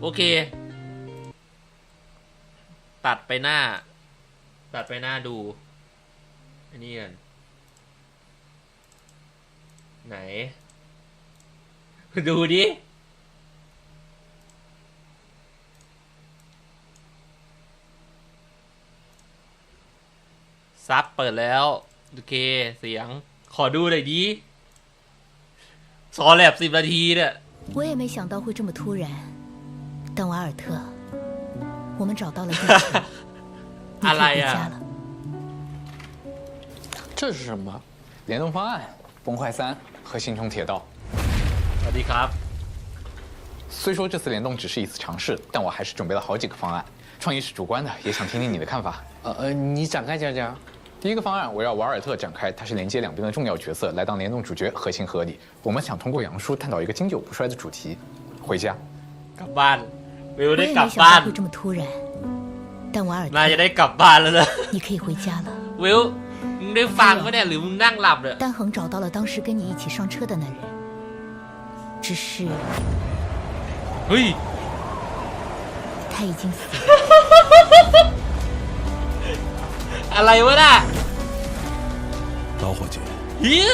โอเค ตัดไปหน้า ตัดไปหน้าดู อันนี้กัน ไหน ดูดิ ซับเปิดแล้ว โอเค เสียง ขอดูหน่อยดิซอแลบสิบนาทีเนี่ย 我也没想到会这么突然， 等瓦尔特，我们找到了 地址，阿拉呀，这是什么？联动方案，崩坏三和星穹铁道。阿迪卡。虽说这次联动只是一次尝试，但我还是准备了好几个方案。创意是主观的，也想听听你的看法。呃呃，你展开讲讲。第一个方案，我要瓦尔特展开，他是连接两边的重要角色，来当联动主角，合情合理。我们想通过杨叔探讨一个经久不衰的主题，回家。 วิว 我 ได้ 也 กลั 没 บ 想 บ้าน 到会这么突然，但瓦尔 นายจะ 特， ได้กลับบ้านแล้วนะ 你可以回家了。 วิวมึงได้ฟังไหมเนี่ยหรือมึงนั่งหลับเนี่ย 丹恒找到了当时跟你一起上车的那人，只是 เฮ้ย 他已经死了。 อะไรวะน่ะ 老伙计， เฮีย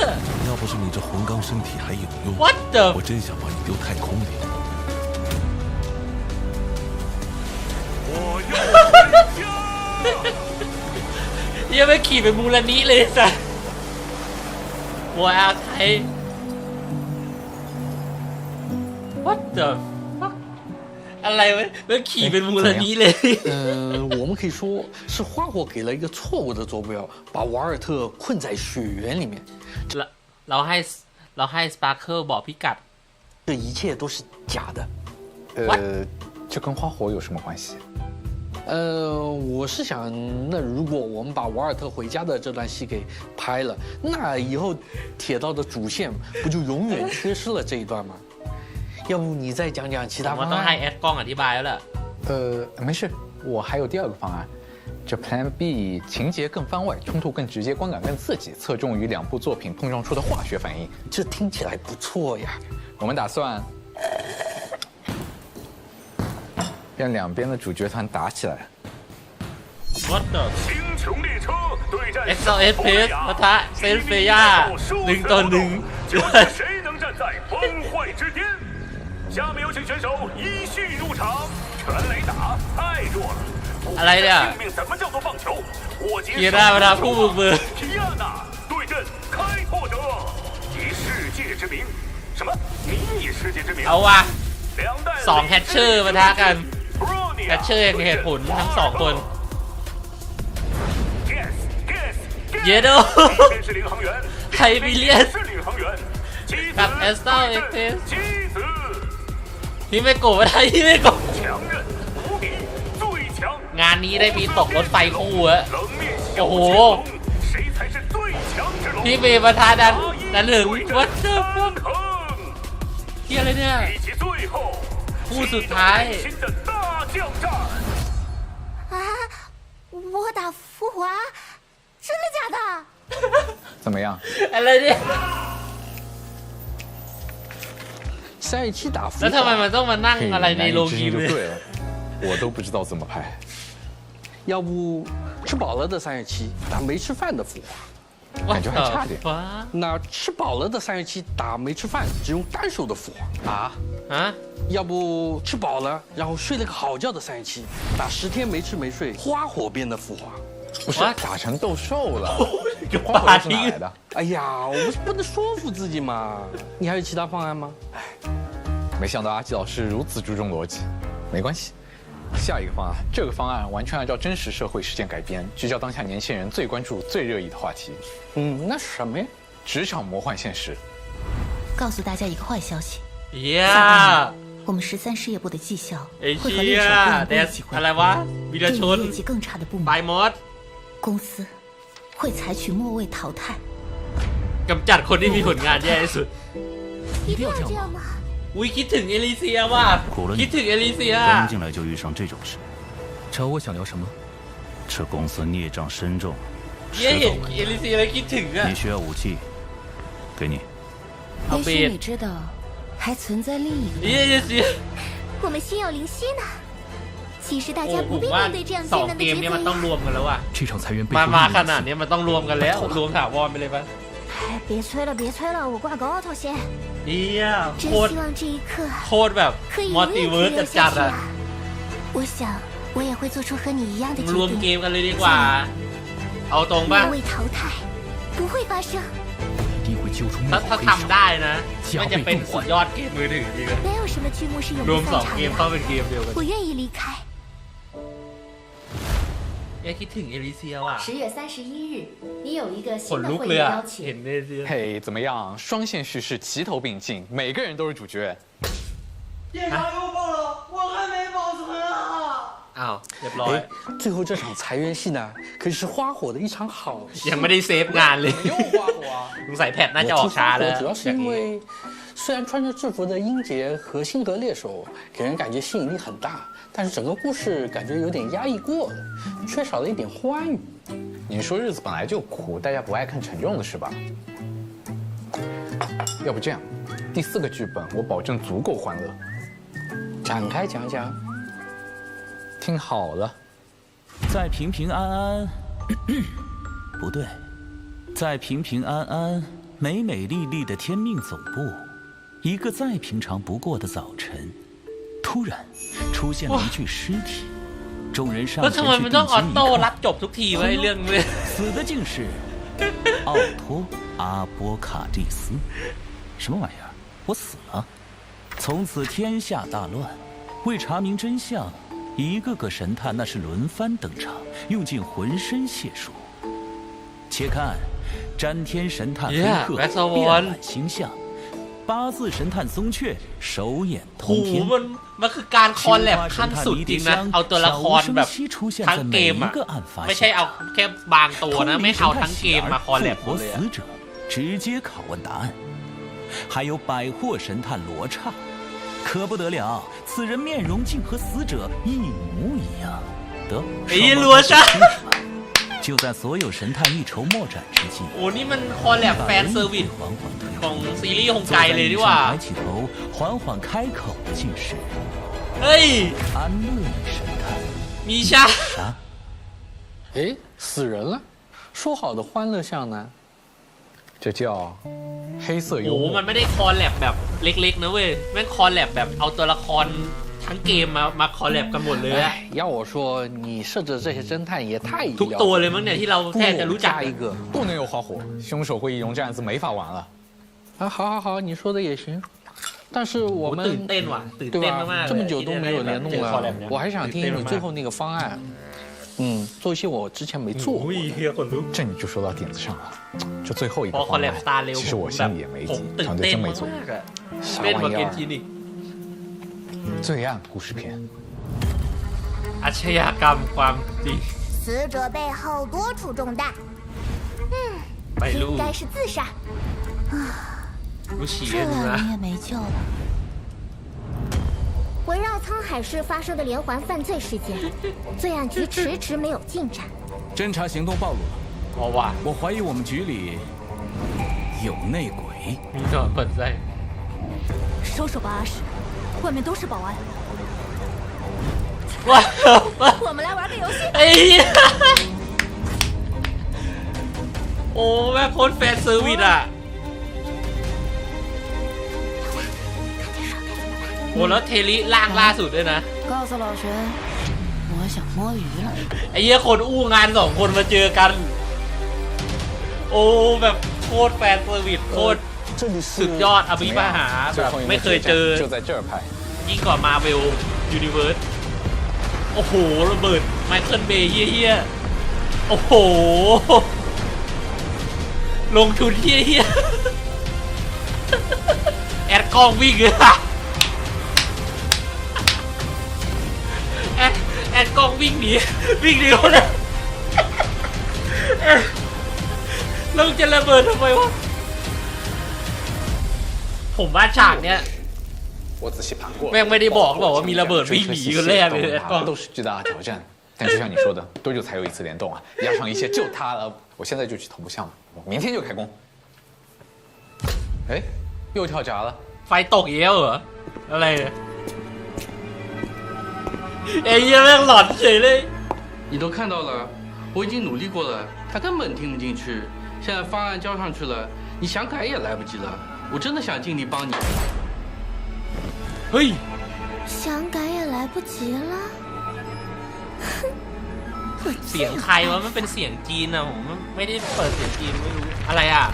要不是你这魂钢身体还有用 what the 我真想把你丢太空里。 เฮียไม่ขี่ไปมูลนิธิเลยสัสหัวอาใคร what the fuck อะไรวะไม่ขี่เป็นมูลนิธิเลย 呃，我们可以说是花火给了一个错误的坐标，把瓦尔特困在雪原里面。 เราเราให้เราให้สปาร์เคิลบอกพิกัด 这一切都是假的。呃，这跟花火有什么关系？ 呃，我是想，那如果我们把瓦尔特回家的这段戏给拍了，那以后铁道的主线不就永远缺失了这一段吗？要不你再讲讲其 ผ 他 มว่า 方 ต้องให้ 案？ แอดกล้องอธิบายแล้วล่ะ 呃，没事，我还有第二个方案。这 Plan B 情节更番外，冲突更直接，观感更刺激，侧重于两部作品碰撞出的化学反应。这听起来不错呀。我们打算 让两边的主角团打起来。我的星穹列车对战 S O F P，和他菲菲亚零到零，究竟谁能站在崩坏之巅？下面有请选手依序入场，全雷打太弱了。来呀！命怎么叫做棒球？火箭手不不不不，皮亚娜对阵开拓者，以世界之名，什么？迷你世界之名？好啊。两代扫开车吧，他看。 และเชยมีเหตุผลทั้งสองคนเยโดไฮบิเลียสกับเอสตาเอ็กเทสที่ไม่โก้ไม่ได้ที่ไม่โกะงานนี้ได้มีตกรถไฟคู่อะโอ้โหพี่เมย์ประธานดันดันหนึ่งวัดเชิมเฮียอะไรเนี่ย คู่สุดท้าย 啊！我打福华，真的假的？怎么样？来，三月七打福华。那他为什么要来？我都不知道怎么拍。要不吃饱了的三月七打没吃饭的福华。感觉还差点那吃饱了的三十七打没吃饭只用单手的浮华。啊？啊要不吃饱了，然后睡了个好觉的三十七，打十天没吃没睡，花火变的浮华。不是？打成斗兽了？花火是哪来的？哎呀，我不是不能说服自己吗。你还有其他方案吗？哎没想到阿基老师如此注重逻辑。没关系，下一个方案，这个方案完全按照真实社会事件改编，聚焦当下年轻人最关注、最热议的话题。嗯，那是什么呀？职场魔幻现实。告诉大家一个坏消息。耶！我们十三事业部的绩效会和猎手部一起业绩更差的部门，公司会采取末位淘汰。กำจัดคนที่มีผลงานแย่ที่สุด อุ้ยคิดถึงเอลิเซียว่ะ 苦了 คิด 你 ถึงเอลิเซีย 刚进来就遇上这种事，找我想聊什么？这公司孽障深重， เฮี 迟 ยเห็น 早完 เอลิเซียแล้วคิดถึงอะ 你需要武器，给你。 เอา 也 เบ 许 ส 你知道，还存在另一个 เฮียเอลิเซีย 我们心有灵犀呢。其实大 โอ้ 家 ผ 不 ม 必 ว่า 面对这样 สอ 艰 ง 难的 เกม 抉 เนี้ยมัน 择 ต้องร 呀。 วมกันแล้วว่ะ 这场裁员被 มา 封 มา 印 ข 了 นาดเนี้ยมันต้องรวมกันแล้ว รวมถาวรไปเลยปะ 哎，别催了，别催了，我挂个 auto 先。 เฮียโคตรโคตรแบบมอติเวิร์สจัดอะรวมเกมกันเลยดีกว่า เอาตรงป่ะถ้าถ้ทำได้นะม่จะเป็นสุดยอดเกมมือถือจริเลยรวมสองเกมเข้าเป็นเกมเดียวกัน 我愿意离开。 แกคิดถึงเอลิเซียว่ะ 十月三十一日，你有一个 ข 新 น 的 ลุก 会 เล 议 ยอะ 邀 เห็น 请。 เอลิเซีย 嘿，怎么样？双线叙事齐头并进，每个人都是主角。 อ้าวเรียบร้อย 哎，最后这场裁员戏呢，可是花火的一场好戏。 ยังไม่ได้เซฟงานเลย 又花火啊！ สงสัยแพทน่า 我 จะออ 提 กช้า 花 แล้ 火 ว 主要是因为，虽然穿着制服的英杰和辛格猎手给人感觉吸引力很大， 但是整个故事感觉有点压抑过了，缺少了一点欢愉。你说日子本来就苦，大家不爱看沉重的是吧？要不这样，第四个剧本我保证足够欢乐。展开讲讲。听好了，在平平安安，不对，在平平安安、美美丽丽的天命总部，一个再平常不过的早晨，突然出现了一具尸体众人上前去定睛一看。死的竟是 奥托阿波卡蒂斯。什么玩意儿？我死了？从此天下大乱。为查明真相一个个神探那是轮番登场用尽浑身解数。且看詹天神探黑客变星象八字神探松雀手眼 โห 通天。 มันมันคือการคอลแลบ 青 ขั้น 花 สุด 神探迷 จริ 迭 งนะ 香 เอาตัวละคร 悄无 แบบ 声息出现 ทั้ง 在 เก 每 ม 一 อะ 个案发 ไม่ใช่ 现 เอาแค่บางตัวนะ ไม่เอาทั้งเกมมาคอลแลบ 复 หม 活 ดเลยอะ 死者，直接拷问答案。还有百货神探罗刹，可不得了，此人面容竟和死者一模一样。得，哎呀双方罗刹都是清楚吧 就在所有神探一筹莫展之际， โอ้นี่มันคอลแลบ 把 แฟน 人 เซอร์วิส 缓缓推 ของ 开。 ซีรีส์ฮง 坐 ไก 在 เลย 椅 ดี 上 กว่า 抬起头，缓缓开口的竟是 เฮ้ย 安乐椅神探 มีชา 莎。哎，死人了，说好的欢乐巷呢？这叫黑色 โอ้ 幽 โห 默 มัน。ไม่ได้คอลแลบแบบเล็กๆนะเว้ยแม่งคอลแลบแบบเอาตัวละคร ทั้งเกมมามาคอลแลบกันหมดเลยอะ 哎，要我说，你设置的这些侦探也太无 ทุก 聊 ตัว 了。 เลยมั้งเนี่ยที่เรา 不 แทบ 如 จะ 我 รู้จัก 加一个不能有花火，凶手会易容，这案子没法玩了。啊！好好好，你说的也行，但是我 โอ้ตื่น 们 เต้นว่ะตื่น 对 เต้นมาก 吧？ ๆ 这 เล 么 ย 久都没有联动 เจอคอลแล 了 บเนี่ย，我还想听听你最后那个方案。嗯，做一些我之前没做过 อุ้ 的。 ยเฮียขนลุก 这你就说到点子上了。这最后一 พอ 个 คอล 方 แลบสตาร์ 案， เร็ว 其实我 ผม 心 แบบ 里也没 ผม 急， ตื่น 团队 เต้น 真没 มาก 做。 ๆอะ 啥 เล่นกว่า 玩意 เกน 儿 ชินอีก 罪案故事片。阿切亚刚关闭死者背后多处中弹嗯应该是自杀。啊如这你也没救了。围绕沧海市发生的连环犯罪事件 罪案局迟迟没有进展。侦查行动暴露了。老外我怀疑我们局里有内鬼。你的本在？收手吧阿史外面都是保安。 ว้าว 我们来玩个游戏。 ไอ้เหี้ยโอ้แม่งโคตรแฟนเซอร์วิสอ่ะโอ้แล้วเทลิล่างล่าสุดด้วยนะ 告诉老陈，我想摸鱼了。 ไอ้เหี้ยคนอู้งานสองคนมาเจอกัน โอ้แบบโคตรแฟนเซอร์วิสโคตร 这里 สุดยอดอภิมหาแบบไม่เคยเจอยิ่งกว่ามาเวลยูนิเวิร์สโอ้โหระเบิดไมเคิลเบย์เฮี้ยโอ้โห ลงทุนเฮี้ยแอดกล้องวิ่งเลยอะแอดแอดกล้องวิ่งหนีวิ่งเนีแวนะเราจะระเบิดทำไมวะ ผมว่าฉากเนี้ย 我仔细盘过了，แม่งไม่ได้บอกหรอกว่ามีระเบิด 追 วิ่ง 车 หนี 戏 กัน 戏 แรก 都 เลย 能 แอดกล้อง 打都是巨大的挑战。但就像你说的，多久才有一次联动啊？压上一切就他了，我现在就去头部项目，我明天就开工。哎，又跳闸了， ไฟตกอีกแล้วเหรอ อะไรเนี่ย ไอ้เหี้ยแม่งหลอนเฉยเลย 你都看到了，我已经努力过了，他根本听不进去。现在方案交上去了，你想改也来不及了。 我真的想尽力帮你。 เฮ้ย 想改也来不及了。 เสียงใครวะมันเป็นเสียงจีนอะผมไม่ได้เปิดเสียงจีนไม่รู้ อะไรอะ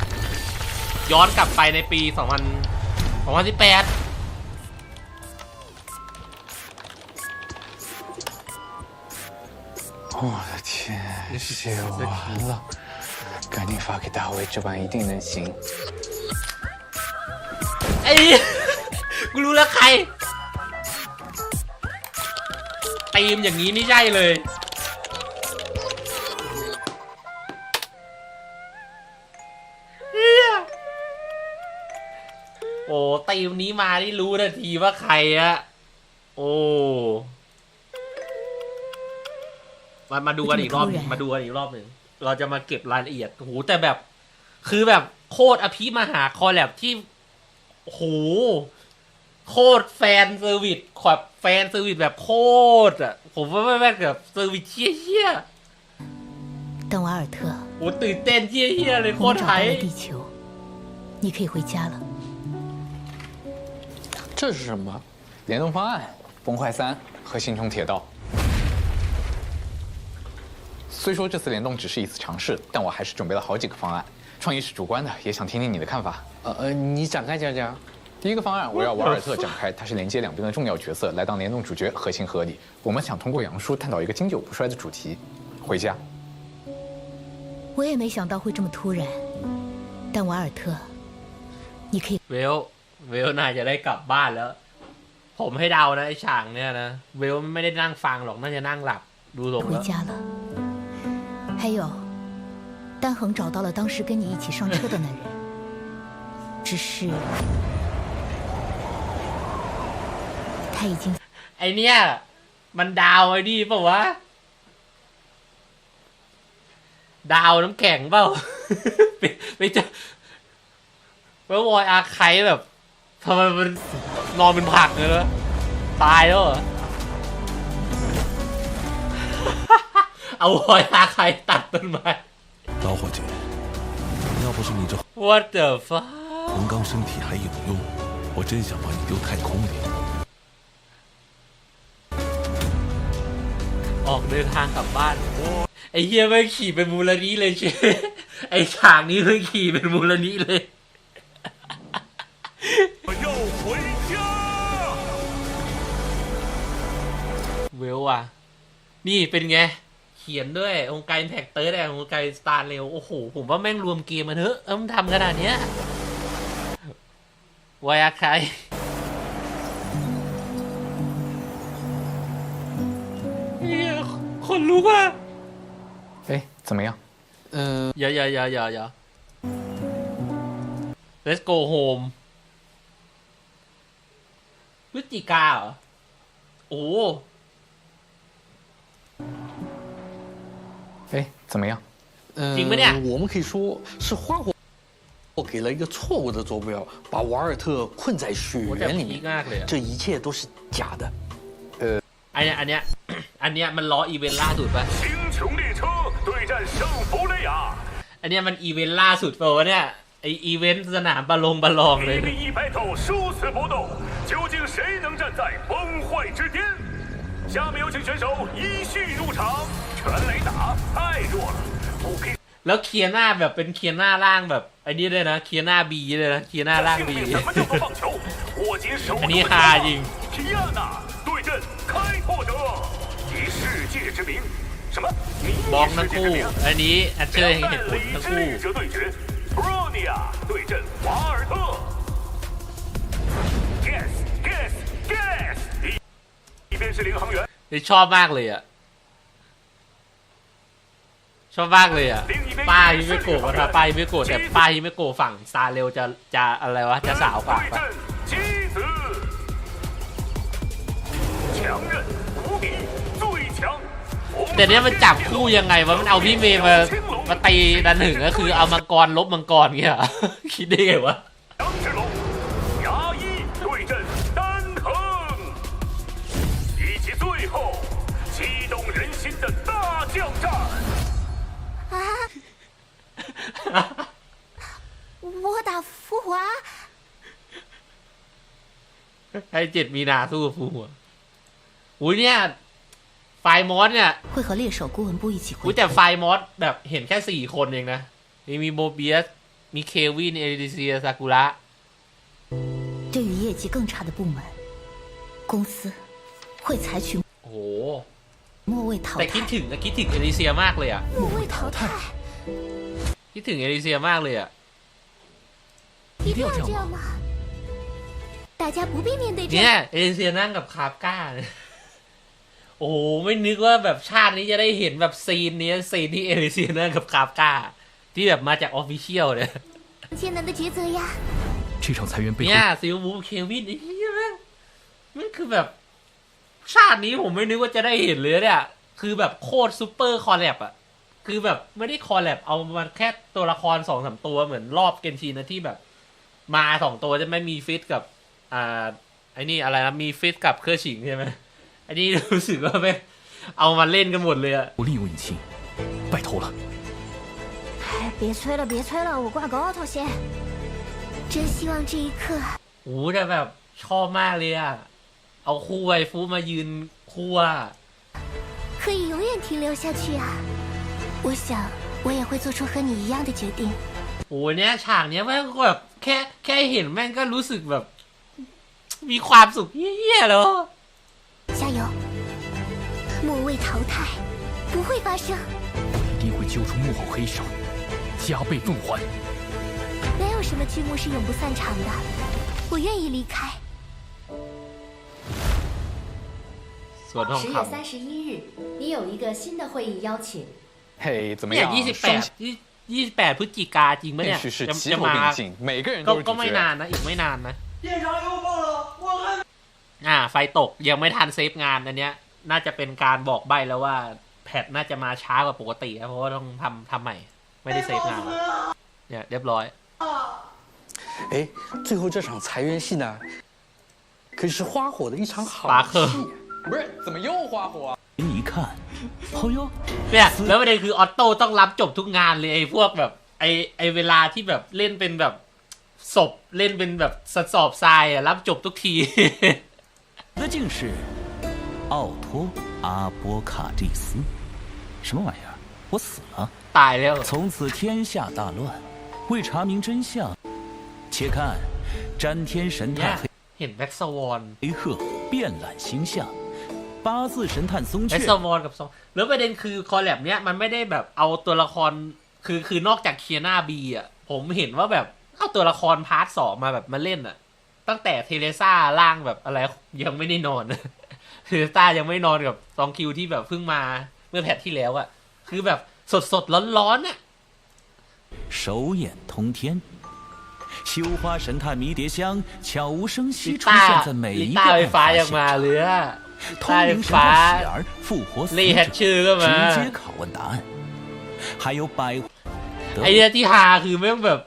ย้อนกลับไปในปี 2000 2018 我的天，写完了，赶紧发给大卫，这版一定能行。 ไอ้กูรู้แล้วใครตีมอย่างนี้ไม่ใช่เลยเฮียโอ้ตีมนี้มานี่รู้ทันทีว่าใครอะโอ้มามาดูกันอีกรอบหนึ่งมาดูกันอีกรอบหนึ่งเราจะมาเก็บรายละเอียดโอ้โหแต่แบบ คือแบบโคตรอภิมหาคอลแลบที่ โอ้โห โคตรแฟนเซอร์วิสขอบแฟนเซอร์วิสแบบโคตรอ่ะ ผมว่าไม่แม่งแบบเซอร์วิสเชี่ยเชี่ย 邓瓦尔特， ๆโอ้ตื่นเต้นเชี่ยเชี่ยเลยโค 我 ต 们 ร 找 ไท 到 ย 了地球，你可以回家了。这是什么？联动方案：崩坏三和星穹铁道。虽说这次联动只是一次尝试，但我还是准备了好几个方案。创意是主观的，也想听听你的看法。 呃呃，你展开讲讲。第一个方案围绕瓦尔特展开，他是连接两边的重要角色，来当联动主角，合情合理。我们想通过杨叔探讨一个经久不衰的主题：回家。我也没想到会这么突然，但瓦尔特，你可以 เวล เวลน่าจะได้กลับบ้านแล้ว ผมให้เดานะไอ้ฉากเนี่ยนะ เวลไม่ได้นั่งฟังหรอก น่าจะนั่งหลับ ดูทรง 回 แล้ว 家了。还有，丹恒找到了当时跟你一起上车的那人， 只是他已经 ไอเนี่ย มันดาวไอ้นี่เปล่าวะ ดาวน้ำแข็งเปล่า ไปไปเจอแล้ววอยอาไคแบบทำไมมันนอนเป็นผักเลยนะตายแล้วเหรอ เอาวอยอาไคตัดต้นไม้ 刀伙姐，要不是你这 What the fuck 红钢身体还有用，我真想把你丢太空里。 ออกเดินทางกลับบ้าน ไอ้เฮียไม่งขี่เป็นมูลนิธิเลยเช ไอ้ฉากนี้ไม่งขี่เป็นมูลนิธิเลย 我要回家。 เวลว่ะ นี่เป็นไง เขียนด้วย องค์การแท็กเตอร์แต่องค์การสตาร์เร็ว โอ้โห ผมว่าแม่งรวมเกมมันเถอะ เออมันทำขนาดเนี้ย วายาใครเฮียคนลุกอ่ะ 哎，怎么样？呃， อย่าอย่าอย่าอย่าอย่า Let's go home พฤศจิกาเหรอ โอ้ 哎，怎么样？呃行吧你我们可以说是花火 给了一个错误的坐标，把瓦尔特困在血 โหแต่ 缘里 พีค 面， มากเลยอะ 这一切都是假的。 อันเนี้ยอันเนี้ย อันเนี้ยมันล้ออีเวนต์ล่าสุดปะ 星穹列车对战圣弗雷亚， อันเนี้ยมันอีเวนต์ล่าสุดเปล่าวะเนี่ย ไออีเวนต์สนามบอลลงบอลลองเลย 一比一 battle，殊死搏斗，究竟谁能站在崩坏之巅？下面有请选手依序入场，全雷打太弱了，不可以 แล้วเคลียร์หน้าแบบเป็นเคลียร์หน้าล่างแบบไอ้นี่เลยนะเคลียร์หน้าบีเลยนะเคลียร์หน้าล่างบีอันนี้ฮาจริงบล็อกทั้งคู่อันนี้อัดเชยเห็นผลทั้งคู่ชอบมากเลยอะชอบมากเลยอะ ป้าฮิเมโกะนะครับป้าฮิเมโกะแต่ป้าฮิเมโกะฝั่งซาเร็วจะจะอะไรวะจะสาวกว่าแต่เนี้ยมันจับคู่ยังไงวะมันเอาพี่เมย์มามาตีดันหนึ่งก็คือเอามังกรลบมังกรเงี้ยคิดได้ไงวะ 我打福华， ให้เจ็ดมีนาสู้กับฟูหัวอุ้ยเนี่ย ไฟมอสเนี่ย 会和猎手顾问部一起 อุ้ 回 ยแต่ไฟมอสแบบเห็นแค่สี่คนเองนะ มีมีโมเบียส มีเควิน เอลิเซีย ซากุระ 对于业绩更差的部门，公司会采取 โอ้โห 末位淘 แต่ 汰 คิด。ถึงนะคิดถึงเอลิเซียมากเลยอ่ะ 末位淘汰， คิดถึงเอลิเซียมากเลยอ่ะ 一定要这样吗？大家不必面对这 เนี่ย 样。 เอลิเซียนั่งกับคาบก้าเนี่ยโอ้โห ไม่นึกว่าแบบชาตินี้จะได้เห็นแบบซีนเนี้ยซีนที่เอลิเซียนั่งกับคาบก้า ที่แบบมาจากออฟฟิเชียลเนี่ย 艰难的抉择呀！这场裁员背 เนี่ย 后 ซิลวูฟเควินไอ้เหี้ยแม่งมันคือแบบ ชาตินี้ผมไม่นึกว่าจะได้เห็นเลยเนี่ย คือแบบโคตรซูเปอร์คอลแลบอะ คือแบบไม่ได้คอลแลบเอามาแค่ตัวละครสองสามตัวเหมือนรอบเกนชีนะที่แบบ มาสองตัวจะไม่มีฟิตกับ อ่าไอ้นี่อะไรนะมีฟิตกับเครือฉิงใช่ไหมไอ้นี่รู้สึกว่าไม่งเอามาเล่นกันหมดเลยอะ 利用引擎，拜托了。哎，别催了，别催了，我挂个 auto 先。真希望这一刻 โอ้โหแต่แบบชอบมากเลยอะเอาคู่ไวฟูมายืนคู่อะ 可以永远停留下去啊！ 我想，我也会做出和你一样的决定。 โอ้โหเนี่ยฉากเนี้ยแม่งก็แบบแค่แค่เห็นแม่งก็รู้สึกแบบ มีความสุขเยี่ยๆแล้ว 加油！末位淘汰不会发生，一定会揪出幕后黑手，加倍奉还。没有什么剧目是永不散场的。我愿意离开。 ส่วนทอง 十 ค 月三十一日，你有一个新的会议邀请。 嘿，怎 ำ 么 เนี่ย 样？ ยี่สิบแป 双 ดยี่สิบแปดพฤศจิกาจริงปะเนี่ย 面试是 จะ 齐 จะ 头 มา 并进，每个人 ก็ 都是 ก็ 主 ไม่ 角。 นานนะ อีกไม่นานนะอ่า ไฟตกยังไม่ทันเซฟงานอันเนี้ย น่าจะเป็นการบอกใบแล้วว่า แพทน่าจะมาช้ากว่าปกตินะเพราะว่าต้องทำทำใหม่ ไม่ได้เซฟงาน เนี่ยเรียบร้อย 哎，最后这场裁员戏呢，可是花火的一场好拔河戏。不是，怎么又花火啊？ 一看，哦哟， เนี่ยแล้วประเด็นคือออโต้ต้องรับจบทุกงานเลยไอ้พวกแบบ ไอ้ไอ้เวลาที่แบบเล่นเป็นแบบศพเล่นเป็นแบบสสอบทรายอะรับจบทุกที 那竟是奥托阿波卡蒂斯，什么玩意儿？我死了！ ตายแล้ว 从此天下大乱，为查明真相，且看詹天神 เนี่ย 探 เห็นแบ็กสวอน 黑鹤遍览星象， 八字神探松 แบ็ก 雀 สวอนกับซองแล้วประเด็นคือคอลแลบเนี้ยมันไม่ได้แบบเอาตัวละครคือคือนอกจากเคียนาบีอ่ะ ผมเห็นว่าแบบเอาตัวละครพาร์ทสองมาแบบมาเล่นอ่ะ ตั้งแต่เทเลซ่าล่างแบบอะไรยังไม่ได้นอน เทเลซ่ายังไม่นอนกับซองคิวที่แบบเพิ่งมาเมื่อแพทที่แล้วอ่ะ คือแบบสดสดร้อนร้อนๆอ่ะ 手眼通天。绣花神探迷迭香悄无声息 ลิ 出 ต้า 现在每 ลิ 一个 ต้าไฟ 案 ฟ้า 发 ยัง 现 มา 场。 เลยอะ ง。 通 ใต้ 灵神 ฟ้า 探喜儿复活死 ลี่แฮ 者 ท，ชื่อก็มา 直接拷问答案。还有百得 ไอ้เนี่ยที่ฮาคือแม่งแบบ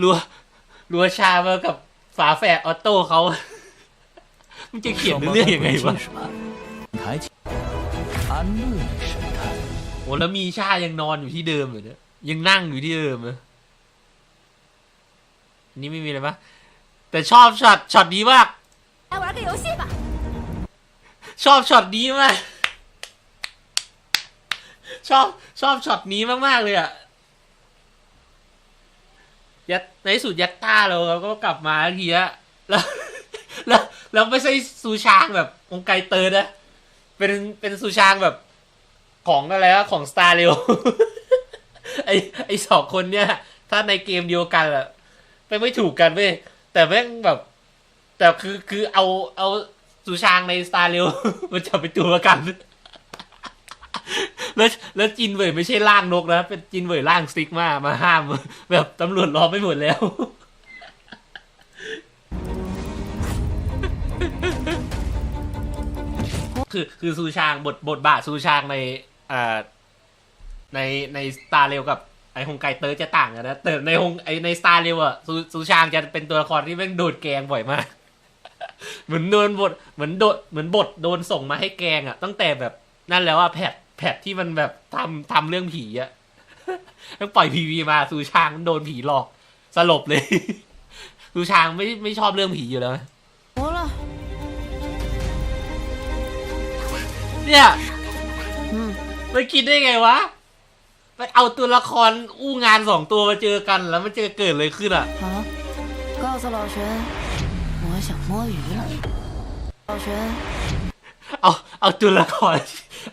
รัวรัวชามากับฝาแฝดออโต้เขา มันจะเขียน 双 เรื่อง 方 ยังไง 都 วะ 是什么？台前安乐神探， โอ้แล้วมีชายังนอนอยู่ที่เดิมอยู่เนี่ยยังนั่งอยู่ที่เดิมเลยนี่ไม่มีอะไรปะแต่ชอบช็อตช็อตนี้มาก 来玩个游戏吧。 ชอบช็อตนี้มาก ชอบชอบช็อตนี้มากๆเลยอะยัดในที่สุดยัตต้าเราเราก็กลับมาทีอะแล้วแล้วแล้วไม่ใช่ซูชางแบบองค์ไกเตอร์นะ เป็นเป็นซูชางแบบของอะไรวะของสตาร์เรวไอไอสองคนเนี่ย ถ้าในเกมเดียวกันอะไปไม่ถูกกันเว้ยแต่แม่งแบบ แต่คือคือเอาเอา สุชางในสตาร์เร็วมันจะไปนตัวประกัน แล้วแล้วจินเว่ยไม่ใช่ร่างนกนะ เป็นจินเว่ยร่างสติ๊กมามาห้าม แบบตำรวจล้อมไม่หมดแล้วคือคือซูชางบทบทบาทซูชางในอ่าในในสตาร์เร็วกับไอฮงไกเตอร์จะต่างกันนะแต่ในฮงไอในสตาร์เร็วอะซูซูชางจะเป็นตัวละครที่แม่งโดนแกล้งบ่อยมาก เหมือนโดนบทเหมือนโดนเหมือนบทโดนส่งมาให้แกงอะ ตั้งแต่แบบนั่นแล้วอะแพทแพทที่มันแบบทำทำเรื่องผีอะต้องปล่อยพีวีมาซูชางมันโดนผีหลอกสลบเลยซูชางไม่ไม่ชอบเรื่องผีอยู่แล้วเนี่ยไม่คิดได้ไงวะไปเอาตัวละครอู้งานสองตัวมาเจอกันแล้วมันจะเกิดเลยขึ้นอะ 想摸鱼了。老玄， เอาเอาตัวละคร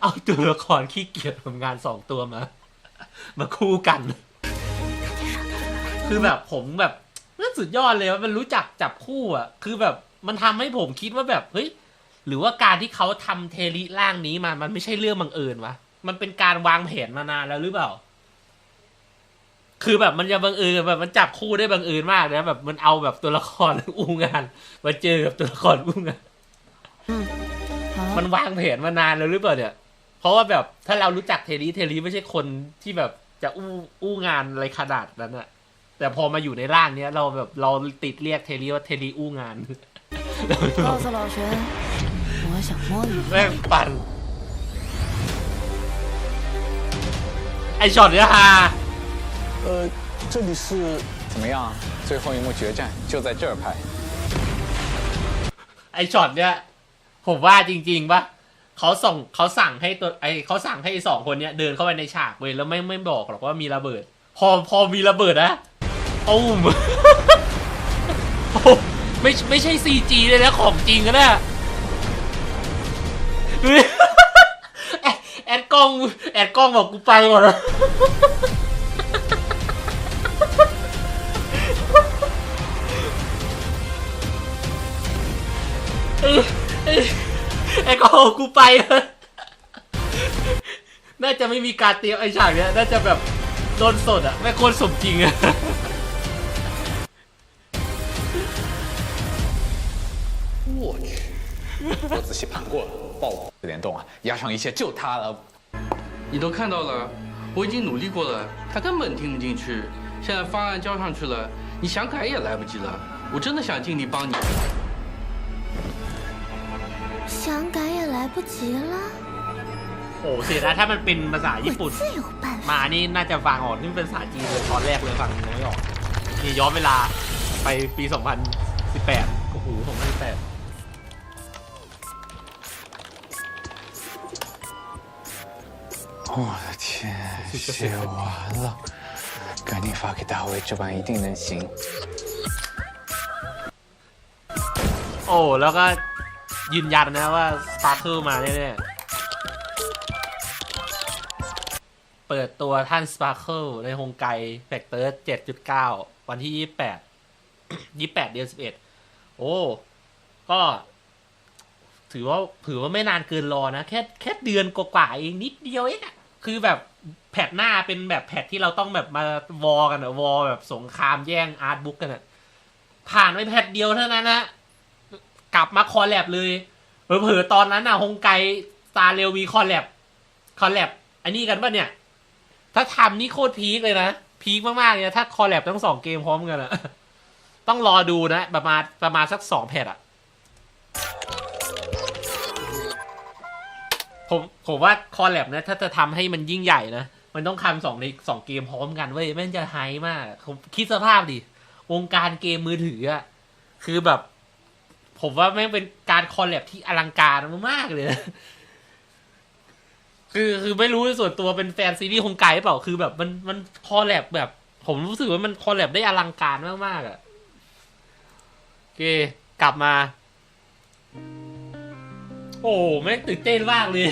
เอาตัวละครขี้เกียจทำงานสองตัวมา มาคู่กัน คือแบบผมแบบน่าสุดยอดเลยว่ามันรู้จักจับคู่อ่ะ คือแบบมันทำให้ผมคิดว่าแบบเฮ้ยหรือว่าการที่เขาทำเทริร่างนี้มา มันไม่ใช่เรื่องบังเอิญวะมันเป็นการวางแผนมานานแล้วหรือเปล่า คือแบบมันจะบังเอิญแบบมันจับคู่ได้บังเอิญมากนะแบบมันเอาแบบตัวละครอู้งานมาเจอกับตัวละครอู้งานมันวางแผนมานานแล้วหรือเปล่าเนี่ยเพราะว่าแบบถ้าเรารู้จักเทลีเทลีไม่ใช่คนที่แบบจะอู้อู้งานอะไรขนาดนั้นอะแต่พอมาอยู่ในร่างเนี้ยเราแบบเราติดเรียกเทลีว่าเทลีอู้งานแม่งปั่นไอช็อตเนี้ยฮา 呃，这里是怎么样？最后一幕决战就在这儿拍。 ไอช็อตเนี้ยผมว่าจริงๆปะเขาส่งเขาสั่งให้ตัวไอเขาสั่งให้สองคนเนี้ยเดินเข้าไปในฉากเว้ยแล้วไม่ไม่บอกหรอกว่ามีระเบิด พอพอมีระเบิดนะตุ้ม โอ้ไม่ไม่ใช่ซีจีเลยนะของจริงกันนะ เฮ้ยแอดแอดกล้อง แอดกล้องบอกกูไปก่อนนะ เอ้ยเอ้ยแอดกล้องบอกกูไปก่อนน่าจะไม่มีการเตรียมไอ้ฉากเนี้ย น่าจะแบบโดนสดอะไม่โคตรสมจริงอะ 我去，我仔细盘过了，爆联动啊，压上一切就他了。你都看到了，我已经努力过了，他根本听不进去。现在方案交上去了，你想改也来不及了。我真的想尽力帮你。 想改也来不及了， โอ้เสียดายถ้ามันเป็นภาษาญี่ปุ่น 我自有办法。 มานี่น่าจะฟังออกนี่มันเป็นภาษาจีนเลยตอนแรกเลยฟังไม่ออกนี่ย้อนเวลาไปปี 2018 โอ้โห2018 我的天，写完了，赶紧发给大卫，这版一定能行。 โอ้ แล้วก็ ยืนยันนะว่าสตาร์เคิลมาแน่ๆ เปิดตัวท่านสปาร์เคิลในฮงไกแฟกเตอร์7.9วันที่28 28เดือน11โอ้ ก็ ถือว่าถือว่าไม่นานเกินรอนะ แค่แค่เดือนกว่าๆเองนิดเดียวเองอะคือแบบแพทหน้าเป็นแบบแพทที่เราต้องแบบมาวอกันอะวอแบบสงครามแย่งอาร์ตบุ๊กกันอะผ่านไปแพทเดียวเท่านั้นนะ กลับมาคอลแลบเลยเผลอๆตอนนั้นน่ะฮงไกซาเรลมีคอลแลบคอลแลบอันนี้กันปะเนี่ย ถ้าทำนี่โคตรพีคเลยนะ พีคมากๆเลยนะถ้าคอลแลบทั้งสองเกมพร้อมกันอะต้องรอดูนะประมาณประมาณสักสองแพทอะผมผมว่าคอลแลบนะถ้าจะทำให้มันยิ่งใหญ่นะมันต้องทำสองในสองเกมพร้อมกันเว้ยแม่งจะไฮมากผมคิดสภาพดิวงการเกมมือถืออะคือแบบ ผมว่าแม่งเป็นการคอลแลบที่อลังการมากๆเลย คือคือไม่รู้ส่วนตัวเป็นแฟนซีรีส์คงไกหรือเปล่า คือแบบมันมันคอลแลบแบบ ผมรู้สึกว่ามันคอลแลบได้อลังการมากๆอะโอเค กลับมา โอ้แม่งตื่นเต้นมากเลย